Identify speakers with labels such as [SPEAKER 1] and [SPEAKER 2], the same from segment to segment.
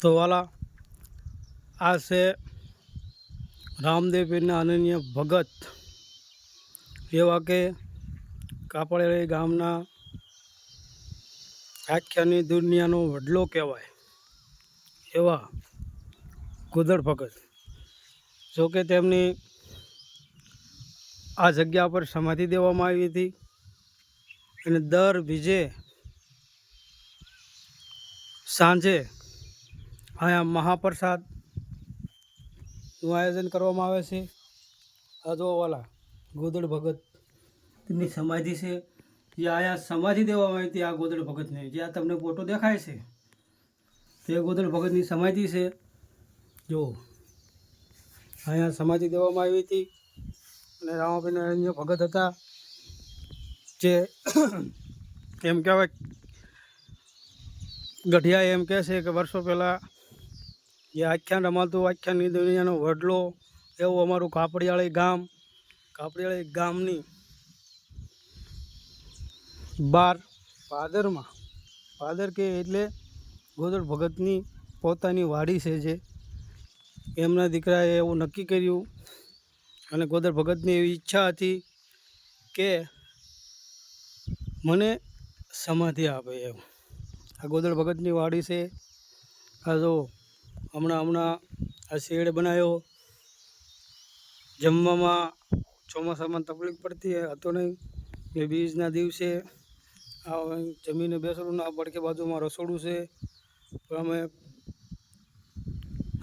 [SPEAKER 1] તો વાલા, આ છે રામદેવ પીરના અનન્ય ભગત. એવા કે કાપડેલી ગામના આખ્યાની દુનિયાનો વડલો કહેવાય એવા કુદર ભગત. જોકે તેમની આ જગ્યા પર સમાધિ દેવામાં આવી હતી અને દર બીજે સાંજે અહીંયા મહાપ્રસાદનું આયોજન કરવામાં આવે છે. અજોવાલા ગોદડ ભગતની સમાધિ છે. જે અહીંયા સમાધિ દેવામાં આવી હતી આ ગોદડ ભગતને. જે આ તમને ફોટો દેખાય છે, તે ગોદડ ભગતની સમાધિ છે. જો, અહીંયા સમાધિ દેવામાં આવી હતી અને રામાભાઈ ભગત હતા. જે એમ કહેવાય ગઢિયા એમ કહે છે કે વર્ષો પહેલાં જે આખ્યાન રમાતું આખ્યાનની દુનિયાનો વડલો, એવું અમારું કાપડિયાળી ગામ, કાપડિયાળી ગામની બાર પાદરમાં. પાદર કે એટલે ગોદર ભગતની પોતાની વાડી છે જે. એમના દીકરાએ એવું નક્કી કર્યું અને ગોદર ભગતની એવી ઈચ્છા હતી કે મને સમાધિ આપે એમ આ ગોદર ભગતની વાડી છે. આ જો હમણાં હમણાં આ શેડ બનાવ્યો. જમવામાં ચોમાસામાં તકલીફ પડતી હતો નહીં. એ બીજના દિવસે આ જમીને બેસડું ના પડકે બાજુમાં રસોડું છે. અમે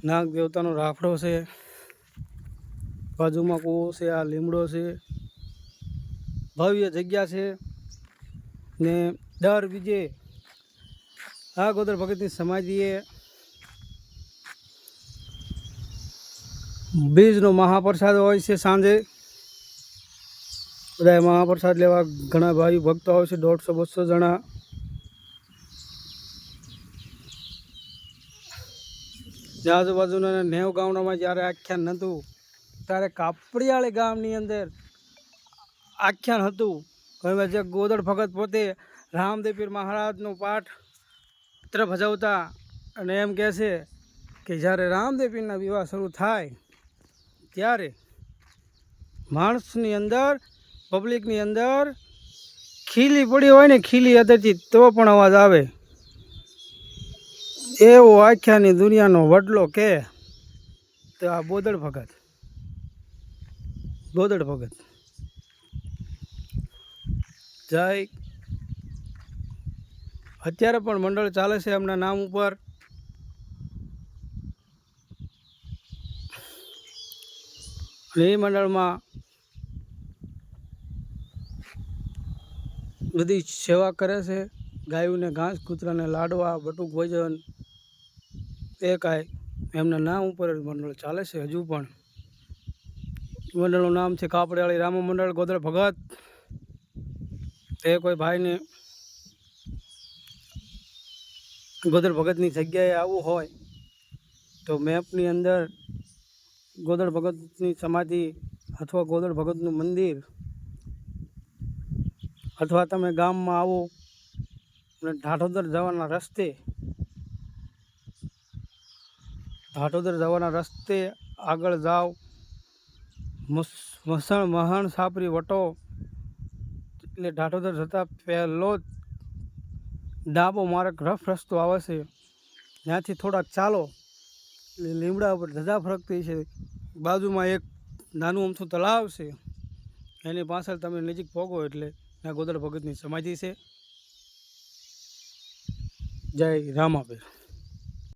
[SPEAKER 1] નાગ દેવતાનો રાફડો છે. બાજુમાં કૂવો છે, આ લીમડો છે. ભવ્ય જગ્યા છે. ને દર બીજે આ ગોદર ભગતની સમાધિએ બીજનો મહાપ્રસાદ હોય છે સાંજે. બધા મહાપ્રસાદ લેવા ઘણા ભાઈ ભક્તો હોય છે, દોઢસો, બસો જણા. આજુબાજુના નેવ ગામડામાં જ્યારે આખ્યાન નહોતું, ત્યારે કાપડિયાળી ગામની અંદર આખ્યાન હતું. હવે જે ગોદળ ભગત પોતે રામદેવ મહારાજનો પાઠ ચિત્ર ભજવતા અને એમ કહે છે કે જ્યારે રામદેવ પીરના વિવાહ શરૂ થાય ત્યારે માણસની અંદર પબ્લિકની અંદર ખીલી પડી હોય ને ખીલી હતેથી તો પણ અવાજ આવે. એવો આખ્યાની દુનિયાનો વડલો કે તો આ બોદડ ભગત. બોદડ ભગત. જય. અત્યારે પણ મંડળ ચાલે છે એમના નામ ઉપર. અને એ મંડળમાં બધી સેવા કરે છે. ગાયોને ઘાસ, કૂતરાને લાડવા, બટુક ભોજન, એ કાંઈ. એમના નામ ઉપર મંડળ ચાલે છે હજુ પણ. મંડળનું નામ છે કાપડિયાળી રામ મંડળ ગોદર ભગત. તે કોઈ ભાઈને ગોદર ભગતની જગ્યાએ આવવું હોય તો મેપની અંદર ગોદર ભગતની સમાધિ અથવા ગોદળ ભગતનું મંદિર અથવા તમે ગામમાં આવો અને ઢાઢોદર જવાના રસ્તે, ઢાઢોદર જવાના રસ્તે આગળ જાઓ, મસ- મસણ, મહાણ, સાપરી, વટો એટલે ઢાઢોદર જતાં પહેલો જ ડાબો માર્ગ રફ રસ્તો આવે છે ત્યાંથી થોડાક ચાલો. એટલે લીમડા ઉપર ધજા ફરકતી છે. બાજુમાં એક નાનું અમથું તળાવ છે. એની પાછળ તમે નજીક પોગો એટલે ત્યાં ગોદર ભગતની સમાધિ છે. જય રામાપીર.